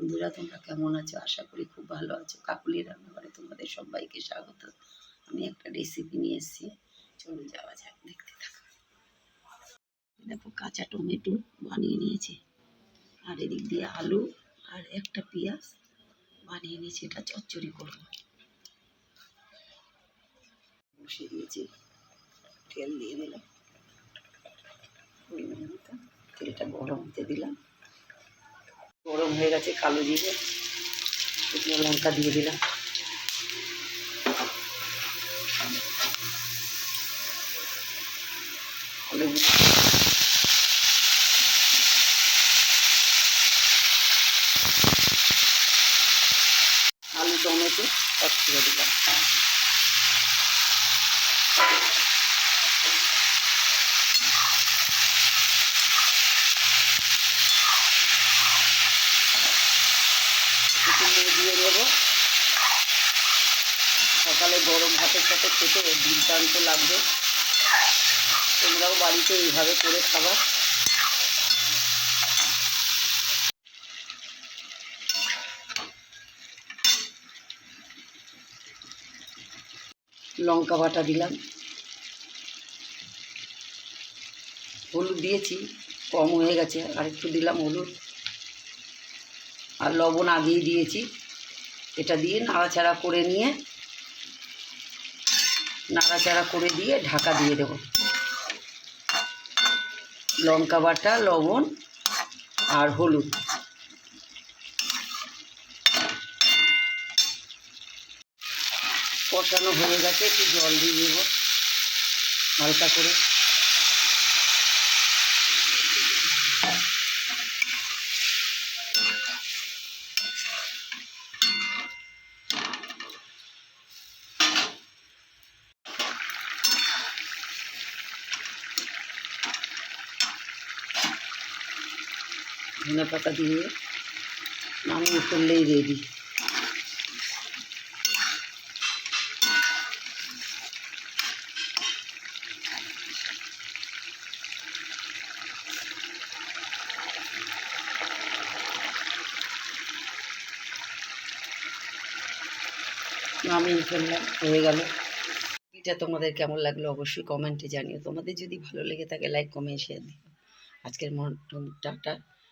বন্ধুরা, তোমরা কেমন আছো? আশা করি খুব ভালো আছো। কাকুলির রান্নাঘরে তোমাদের সবাইকে স্বাগত। আমি একটা রেসিপি নিয়ে এসেছি। চলে যাওয়া যাক, দেখতে থাকো। দেখো, কাঁচা টমেটো বানিয়ে নিয়েছি। আর এদিক দিয়ে আলু আর একটা পেঁয়াজ বানিয়ে নিয়েছি। এটা চচ্চড়ি করব। বসিয়ে দিয়েছি। তেল দিয়ে দিলাম। তেলটা গরম হতে দিলাম। গরম হয়ে গেছে কালো জিরে শুকনো লঙ্কা দিয়ে দিলাম। আলু টমেটো সব ছেড়ে দিলাম। দিয়ে নেব সকালে গরম ভাতের সাথে খেতে দুর্দান্ত লাগবে। তোমরাও বাড়িতে এইভাবে করে খাবার লঙ্কা বাটা দিলাম। হলুদ দিয়েছি, কম হয়ে গেছে। আর একটু দিলাম হলুদ। আর লবণ আগেই দিয়েছি। এটা দিয়ে নাড়াচাড়া করে নিয়ে, নাড়াচাড়া করে দিয়ে ঢাকা দিয়ে দেব। লঙ্কা বাটা, লবণ আর হলুদ। কষানো হয়ে গেছে, একটু জল দিয়ে দেব। হালকা করে। ধনে পাতা দিয়ে নামিয়ে করলেই রেডি নামিয়ে ফেললাম, হয়ে গেল। এটা তোমাদের কেমন লাগল অবশ্যই কমেন্টে জানিও। তোমাদের যদি ভালো লেগে থাকে লাইক কমেন্ট শেয়ার দিও। আজকের মতন, টাটা।